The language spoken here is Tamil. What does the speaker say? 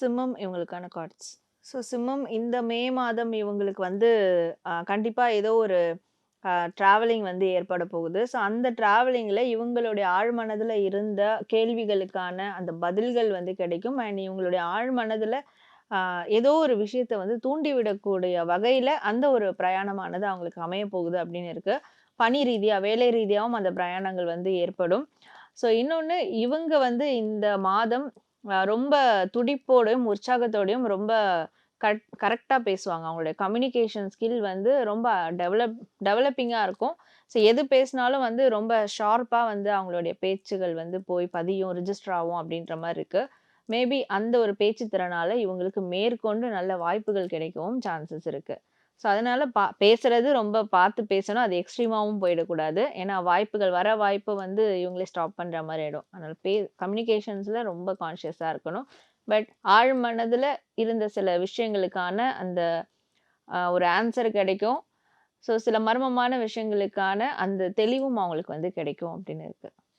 சிம்மம் இவங்களுக்கான கார்ட்ஸ் ஸோ சிம்மம் இந்த மே மாதம் இவங்களுக்கு வந்து கண்டிப்பாக ஏதோ ஒரு ட்ராவலிங் வந்து ஏற்பட போகுது. ஸோ அந்த ட்ராவலிங்கில் இவங்களுடைய ஆழ்மனதில் இருந்த கேள்விகளுக்கான அந்த பதில்கள் வந்து கிடைக்கும். அண்ட் இவங்களுடைய ஆழ்மனதில் ஏதோ ஒரு விஷயத்த வந்து தூண்டிவிடக்கூடிய வகையில் அந்த ஒரு பிரயாணமானது அவங்களுக்கு அமைய போகுது அப்படின்னு இருக்குது பணி ரீதியாக வேலை ரீதியாகவும் அந்த பிரயாணங்கள் வந்து ஏற்படும். ஸோ இன்னொன்று இவங்க வந்து இந்த மாதம் ரொம்ப துடிப்போடையும் உற்சாகத்தோடையும் ரொம்ப கட் கரெக்டாக பேசுவாங்க. அவங்களுடைய கம்யூனிகேஷன் ஸ்கில் வந்து ரொம்ப டெவலப் டெவலப்பிங்காக இருக்கும். ஸோ எது பேசினாலும் வந்து ரொம்ப ஷார்ப்பாக வந்து அவங்களுடைய பேச்சுகள் வந்து போய் பதியும் ரிஜிஸ்டர் ஆகும் அப்படின்ற மாதிரி இருக்குது மேபி அந்த ஒரு பேச்சு திறனால இவங்களுக்கு மேற்கொண்டு நல்ல வாய்ப்புகள் கிடைக்கவும் சான்சஸ் இருக்குது ஸோ அதனால பா பேசுறது ரொம்ப பார்த்து பேசணும். அது எக்ஸ்ட்ரீமாகவும் போயிடக்கூடாது. ஏன்னா வாய்ப்புகள் வர வாய்ப்பு வந்து இவங்களே ஸ்டாப் பண்ணுற மாதிரி ஆகிடும் அதனால் பே கம்யூனிகேஷன்ஸில் ரொம்ப கான்ஷியஸாக இருக்கணும். பட் ஆழ் மனதில் இருந்த சில விஷயங்களுக்கான அந்த ஒரு ஆன்சர் கிடைக்கும். ஸோ சில மர்மமான விஷயங்களுக்கான அந்த தெளிவும் அவங்களுக்கு வந்து கிடைக்கும் அப்படின்னு இருக்குது